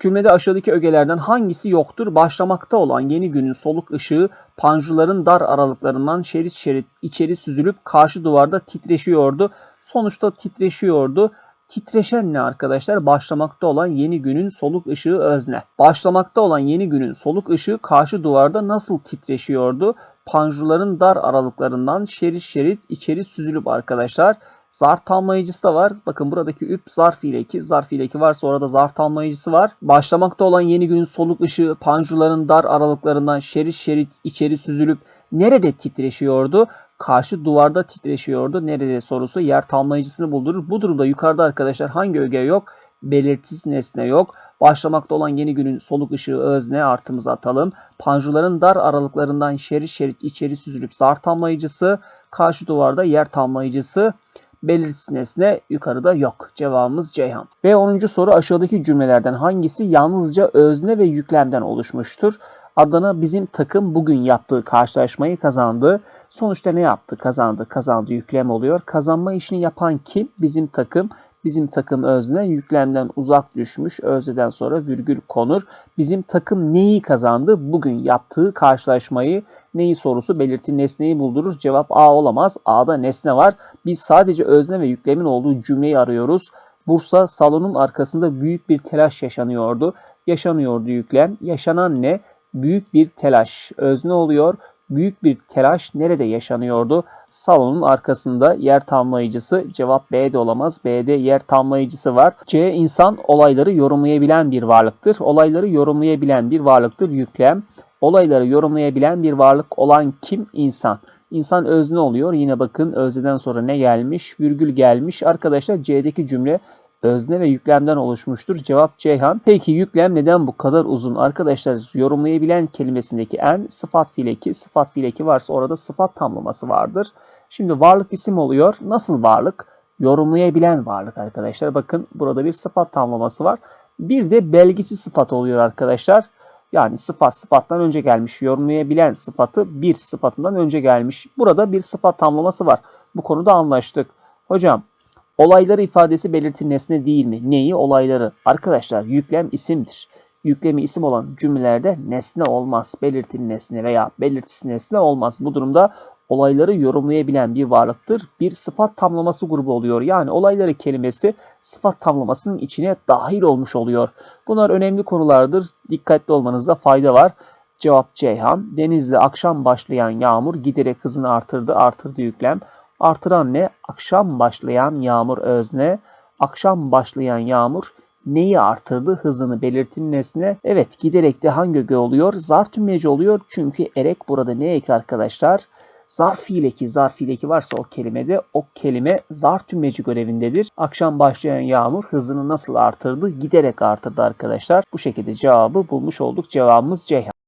Cümlede aşağıdaki ögelerden hangisi yoktur? Başlamakta olan yeni günün soluk ışığı panjurların dar aralıklarından şerit şerit içeri süzülüp karşı duvarda titreşiyordu. Sonuçta titreşiyordu. Titreşen ne arkadaşlar? Başlamakta olan yeni günün soluk ışığı özne. Başlamakta olan yeni günün soluk ışığı karşı duvarda nasıl titreşiyordu? Panjurların dar aralıklarından şerit şerit içeri süzülüp arkadaşlar. Zarf tamlayıcısı da var. Bakın buradaki üp zarf ileki. Zarf ileki varsa orada zarf tamlayıcısı var. Başlamakta olan yeni günün soluk ışığı panjurların dar aralıklarından şerit şerit içeri süzülüp nerede titreşiyordu? Karşı duvarda titreşiyordu. Nerede sorusu yer tamlayıcısını buldurur. Bu durumda yukarıda arkadaşlar hangi öge yok? Belirtisiz nesne yok. Başlamakta olan yeni günün soluk ışığı özne artımızı atalım. Panjurların dar aralıklarından şerit şerit içeri süzülüp zarf tamlayıcısı. Karşı duvarda yer tamlayıcısı belirsiz nesne yukarıda yok. Cevabımız Ceyhan. Ve 10. soru aşağıdaki cümlelerden hangisi yalnızca özne ve yüklemden oluşmuştur? Adana bizim takım bugün yaptığı karşılaşmayı kazandı. Sonuçta ne yaptı? Kazandı. Kazandı yüklem oluyor. Kazanma işini yapan kim? Bizim takım. Bizim takım özne yüklemden uzak düşmüş. Özneden sonra virgül konur. Bizim takım neyi kazandı? Bugün yaptığı karşılaşmayı neyi sorusu belirti nesneyi buldurur. Cevap A olamaz. A'da nesne var. Biz sadece özne ve yüklemin olduğu cümleyi arıyoruz. Bursa salonun arkasında büyük bir telaş yaşanıyordu. Yaşanıyordu yüklem. Yaşanan ne? Büyük bir telaş. Özne oluyor. Büyük bir telaş nerede yaşanıyordu? Salonun arkasında yer tamlayıcısı. Cevap B'de olamaz. B'de yer tamlayıcısı var. C. insan olayları yorumlayabilen bir varlıktır. Olayları yorumlayabilen bir varlıktır. Yüklem. Olayları yorumlayabilen bir varlık olan kim? İnsan. İnsan özne oluyor. Yine bakın özneden sonra ne gelmiş? Virgül gelmiş. Arkadaşlar C'deki cümle özne ve yüklemden oluşmuştur. Cevap Ceyhan. Peki yüklem neden bu kadar uzun? Arkadaşlar yorumlayabilen kelimesindeki en sıfat fiileki. Sıfat fiileki varsa orada sıfat tamlaması vardır. Şimdi varlık isim oluyor. Nasıl varlık? Yorumlayabilen varlık arkadaşlar. Bakın burada bir sıfat tamlaması var. Bir de belgisi sıfat oluyor arkadaşlar. Yani sıfat sıfattan önce gelmiş. Yorumlayabilen sıfatı bir sıfatından önce gelmiş. Burada bir sıfat tamlaması var. Bu konuda anlaştık. Hocam olayları ifadesi belirti nesne değil mi? Neyi? Olayları. Arkadaşlar yüklem isimdir. Yüklemi isim olan cümlelerde nesne olmaz. Belirtili nesne veya belirtisi nesne olmaz. Bu durumda olayları yorumlayabilen bir varlıktır. Bir sıfat tamlaması grubu oluyor. Yani olayları kelimesi sıfat tamlamasının içine dahil olmuş oluyor. Bunlar önemli konulardır. Dikkatli olmanızda fayda var. Cevap Ceyhan. Denizde akşam başlayan yağmur giderek hızını artırdı. Artırdı yüklem. Artıran ne? Akşam başlayan yağmur özne. Akşam başlayan yağmur neyi artırdı? Hızını belirtin nesne. Evet giderek de hangi öge oluyor? Zarf tümleci oluyor. Çünkü erek burada ne ek arkadaşlar? Zarf fiileki, zarf fiileki varsa o kelimede o kelime zarf tümleci görevindedir. Akşam başlayan yağmur hızını nasıl artırdı? Giderek artırdı arkadaşlar. Bu şekilde cevabı bulmuş olduk. Cevabımız Ceyhan.